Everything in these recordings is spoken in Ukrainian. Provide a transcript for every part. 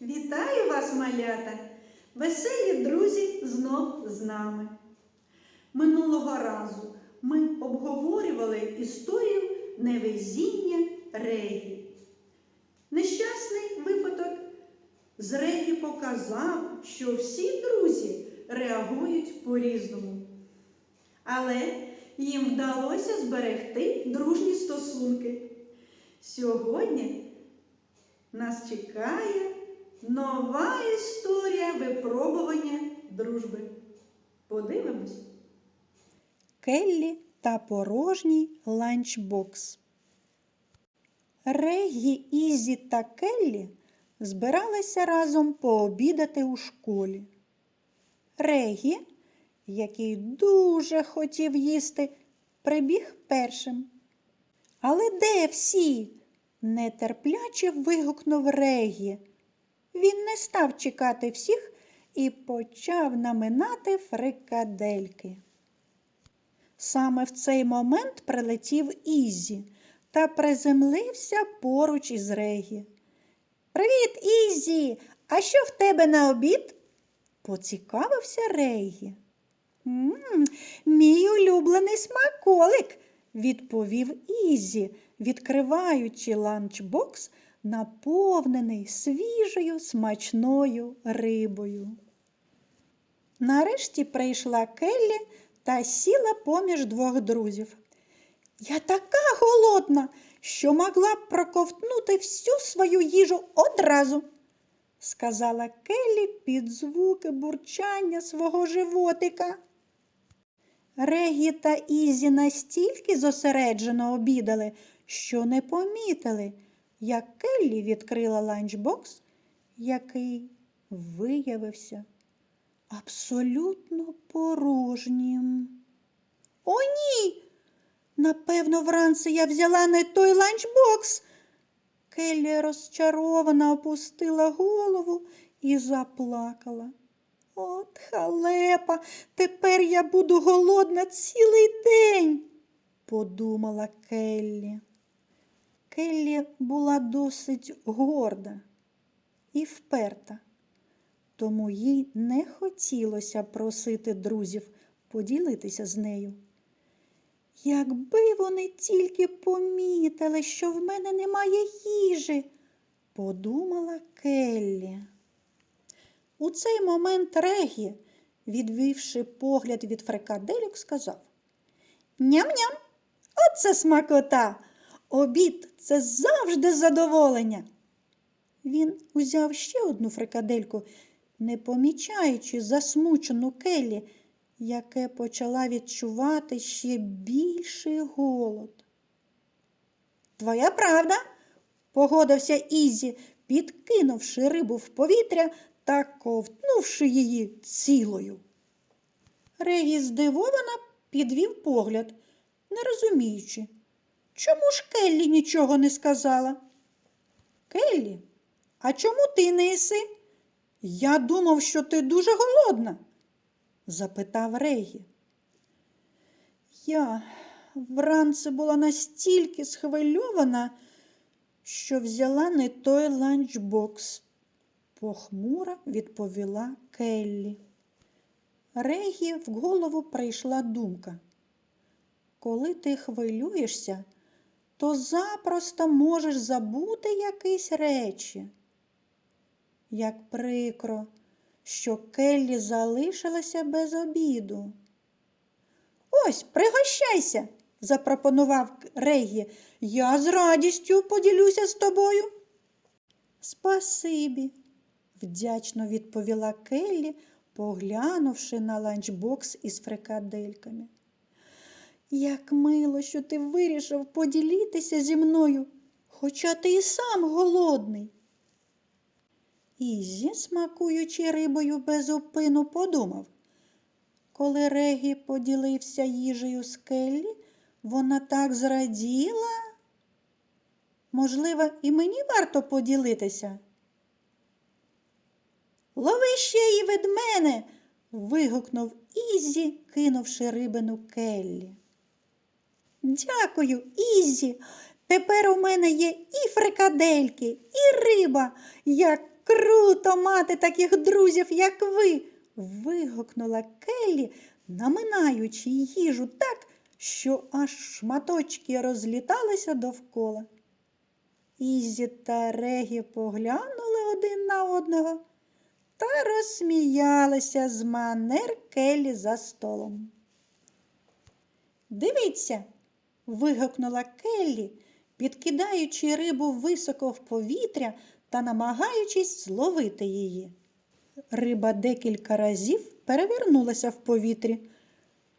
Вітаю вас, малята! Веселі друзі знов з нами. Минулого разу ми обговорювали історію невезіння Регі. Нещасний випадок з Регі показав, що всі друзі реагують по-різному. Але їм вдалося зберегти дружні стосунки. Сьогодні нас чекає нова історія випробування дружби. Подивимось. Келлі та порожній ланчбокс. Регі, Ізі та Келлі збиралися разом пообідати у школі. Регі, який дуже хотів їсти, прибіг першим. Але де всі? нетерпляче вигукнув Регі. Він не став чекати всіх і почав наминати фрикадельки. Саме в цей момент прилетів Ізі та приземлився поруч із Регі. Привіт, Ізі! А що в тебе на обід? поцікавився Регі. «М, Мій улюблений смаколик, відповів Ізі, відкриваючи ланчбокс, наповнений свіжою смачною рибою. Нарешті прийшла Келлі та сіла поміж двох друзів. Я така голодна, що могла б проковтнути всю свою їжу одразу, сказала Келлі під звуки бурчання свого животика. Регі та Ізі настільки зосереджено обідали, що не помітили, як Келлі відкрила ланчбокс, який виявився абсолютно порожнім. О, ні! Напевно, вранці я взяла не той ланчбокс. Келлі розчаровано опустила голову і заплакала. От халепа, тепер я буду голодна цілий день, подумала Келлі. Келлі була досить горда і вперта, тому їй не хотілося просити друзів поділитися з нею. Якби вони тільки помітили, що в мене немає їжі, подумала Келлі. У цей момент Регі, відвівши погляд від фрикадельок, сказав Ням-ням, оце смакота! Обід це завжди задоволення. Він узяв ще одну фрикадельку, не помічаючи засмучену Келлі, яке почала відчувати ще більший голод. Твоя правда, погодився Ізі, підкинувши рибу в повітря та ковтнувши її цілою. Регі здивовано підвів погляд, не розуміючи, чому ж Келлі нічого не сказала. Келлі, а чому ти не їси? Я думав, що ти дуже голодна, запитав Регі. Я вранці була настільки схвильована, що взяла не той ланчбокс, похмуро відповіла Келлі. Регі в голову прийшла думка. Коли ти хвилюєшся, то запросто можеш забути якісь речі. Як прикро, що Келлі залишилася без обіду. Ось, пригощайся, запропонував Регі. Я з радістю поділюся з тобою. Спасибі, вдячно відповіла Келлі, поглянувши на ланчбокс із фрикадельками. Як мило, що ти вирішив поділитися зі мною, хоча ти і сам голодний. Ізі, смакуючи рибою без упину, подумав. Коли Регі поділився їжею з Келлі, вона так зраділа. Можливо, і мені варто поділитися. Лови ще її від мене. вигукнув Ізі, кинувши рибину Келлі. Дякую, Ізі. Тепер у мене є і фрикадельки, і риба, яка круто мати таких друзів, як ви. вигукнула Келлі, наминаючи їжу так, що аж шматочки розліталися довкола. Ізі та Регі поглянули один на одного та розсміялися з манер Келлі за столом. Дивіться, вигукнула Келлі, підкидаючи рибу високо в повітря та намагаючись зловити її. Риба декілька разів перевернулася в повітрі,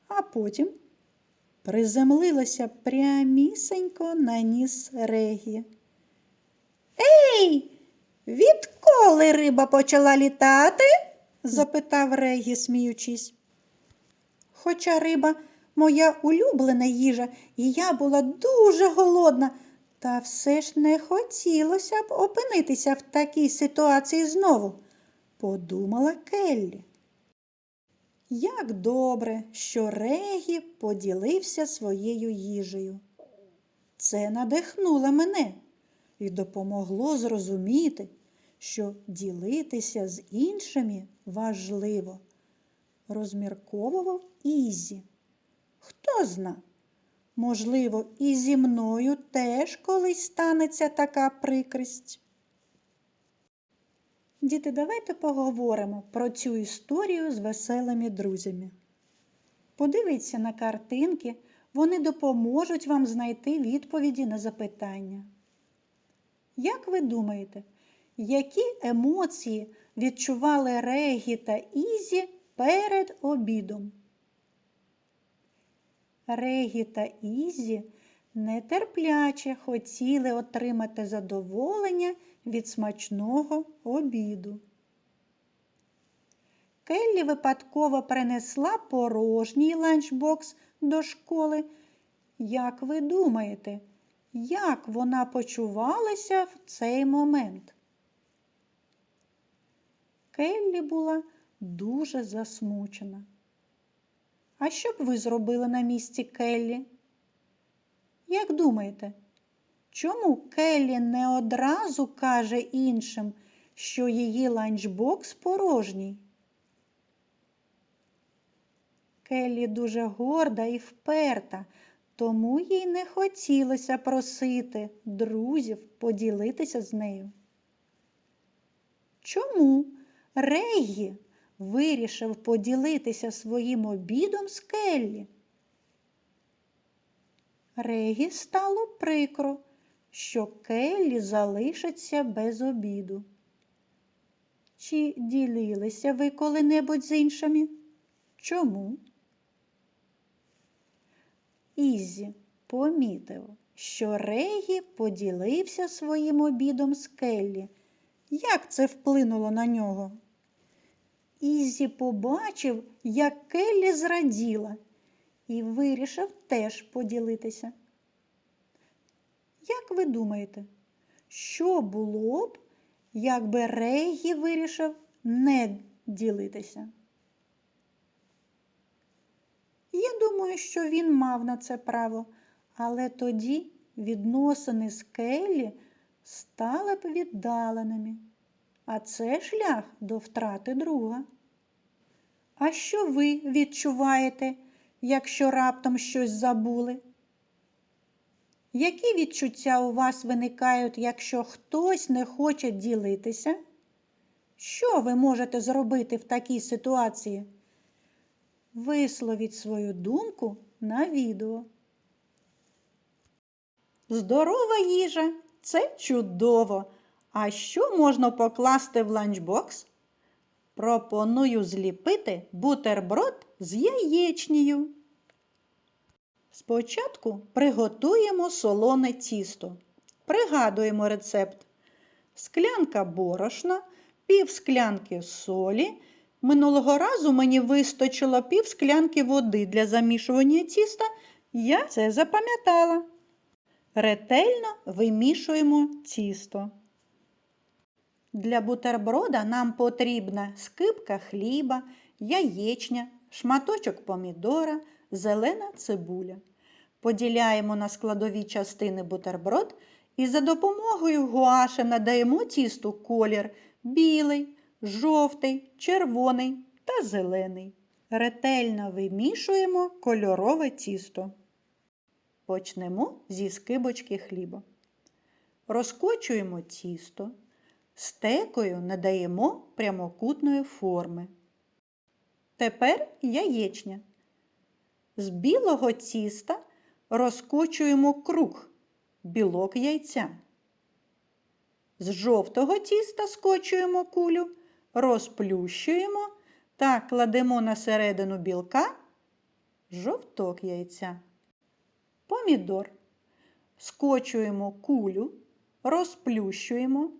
а потім приземлилася прямісенько на ніс Регі. Ей, відколи риба почала літати? запитав Регі, сміючись. Хоча риба моя улюблена їжа, і я була дуже голодна, та все ж не хотілося б опинитися в такій ситуації знову, подумала Келлі. Як добре, що Регі поділився своєю їжею. Це надихнуло мене і допомогло зрозуміти, що ділитися з іншими важливо, розмірковував Ізі. Хто зна, можливо, і зі мною теж колись станеться така прикрість. Діти, давайте поговоримо про цю історію з веселими друзями. Подивіться на картинки, вони допоможуть вам знайти відповіді на запитання. Як ви думаєте, які емоції відчували Регі та Ізі перед обідом? Регі та Ізі нетерпляче хотіли отримати задоволення від смачного обіду. Келлі випадково принесла порожній ланчбокс до школи. Як ви думаєте, як вона почувалася в цей момент? Келлі була дуже засмучена. А що б ви зробили на місці Келлі? Як думаєте, чому Келлі не одразу каже іншим, що її ланчбокс порожній? Келлі дуже горда і вперта, тому їй не хотілося просити друзів поділитися з нею. Чому Регі вирішив поділитися своїм обідом з Келлі? Регі стало прикро, що Келлі залишиться без обіду. Чи ділилися ви коли-небудь з іншими? Чому? Ізі помітив, що Регі поділився своїм обідом з Келлі. Як це вплинуло на нього? Ізі побачив, як Келлі зраділа, і вирішив теж поділитися. Як ви думаєте, що було б, якби Регі вирішив не ділитися? Я думаю, що він мав на це право, але тоді відносини з Келлі стали б віддаленими, а це шлях до втрати друга. А що ви відчуваєте, якщо раптом щось забули? Які відчуття у вас виникають, якщо хтось не хоче ділитися? Що ви можете зробити в такій ситуації? Висловіть свою думку на відео. Здорова їжа це чудово. А що можна покласти в ланчбокс? Пропоную зліпити бутерброд з яєчнею. Спочатку приготуємо солоне тісто. Пригадуємо рецепт. Склянка борошна, пів склянки солі. Минулого разу мені вистачило пів склянки води для замішування тіста. Я це запам'ятала. Ретельно вимішуємо тісто. Для бутерброда нам потрібна скипка хліба, яєчня, шматочок помідора, зелена цибуля. Поділяємо на складові частини бутерброд і за допомогою гуаші надаємо тісту колір білий, жовтий, червоний та зелений. Ретельно вимішуємо кольорове тісто. Почнемо зі скибочки хліба. Розкочуємо тісто, стекою надаємо прямокутної форми. Тепер яєчня. З білого тіста розкочуємо круг, білок яйця. З жовтого тіста скочуємо кулю, розплющуємо та кладемо на середину білка жовток яйця. Помідор. Скочуємо кулю, розплющуємо,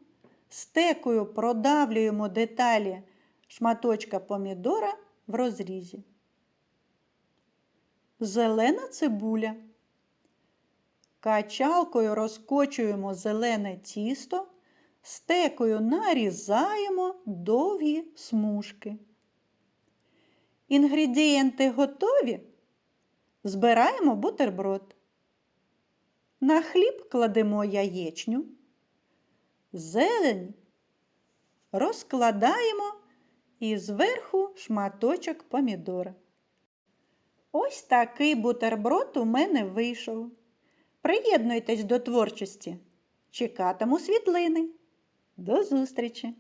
стекою продавлюємо деталі шматочка помідора в розрізі. Зелена цибуля. Качалкою розкочуємо зелене тісто, стекою нарізаємо довгі смужки. Інгредієнти готові. Збираємо бутерброд. На хліб кладемо яєчню, зелень розкладаємо і зверху шматочок помідора. Ось такий бутерброд у мене вийшов. Приєднуйтесь до творчості. Чекатиму світлини. До зустрічі!